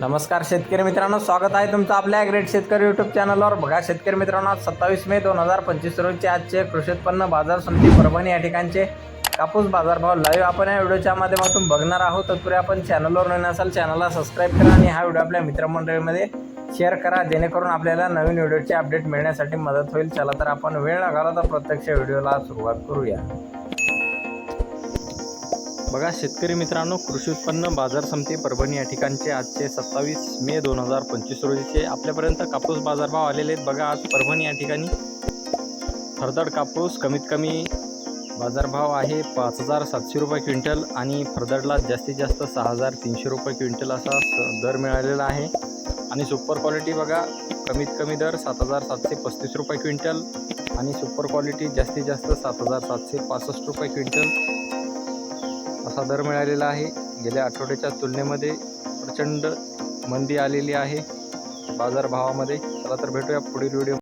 नमस्कार शेतकरी मित्रांनो स्वागत आहे तुमचं आपल्या ग्रेट शेतकरी यूट्यूब चॅनलवर बघा शेतकरी मित्रांनो आज सत्तावीस मे दोन हजार पंचवीस रोजचे आजचे कृषी उत्पन्न बाजार समिती परभणी या ठिकाणचे कापूस बाजारभाव लाईव्ह आपण या व्हिडिओच्या माध्यमातून बघणार आहोत. तत्पूर्वी आपण चॅनलवर नवीन असाल चॅनलला सबस्क्राईब करा आणि हा व्हिडिओ आपल्या मित्रमंडळीमध्ये शेअर करा. जेणेकरून आपल्याला नवीन व्हिडिओचे अपडेट मिळण्यासाठी मदत होईल. चला तर आपण वेळ न घालवता प्रत्यक्ष व्हिडिओला सुरुवात करूया. बघा शेतकरी मित्रांनो कृषी उत्पन्न बाजार समिती परभणी या ठिकाणचे आजचे सत्तावीस मे दोन हजार पंचवीस रोजीचे आपल्यापर्यंत कापूस बाजारभाव आलेले आहेत. बघा आज परभणी या ठिकाणी फरदड कापूस कमीत कमी बाजारभाव आहे पाच हजार सातशे रुपये क्विंटल आणि फरदडला जास्तीत जास्त सहा हजार तीनशे रुपये क्विंटल असा दर मिळालेला आहे. आणि सुपर क्वालिटी बघा कमीत कमी दर सात हजार सातशे पस्तीस रुपये क्विंटल आणि सुपर क्वालिटी जास्तीत जास्त सात हजार सातशे पासष्ट रुपये क्विंटल. असा दर मिळालेला आहे. गेल्या आठवड्याच्या तुलनेमध्ये प्रचंड मंदी आलेली आहे. बाजारभावामध्ये चला तर भेटूया पुढील व्हिडिओ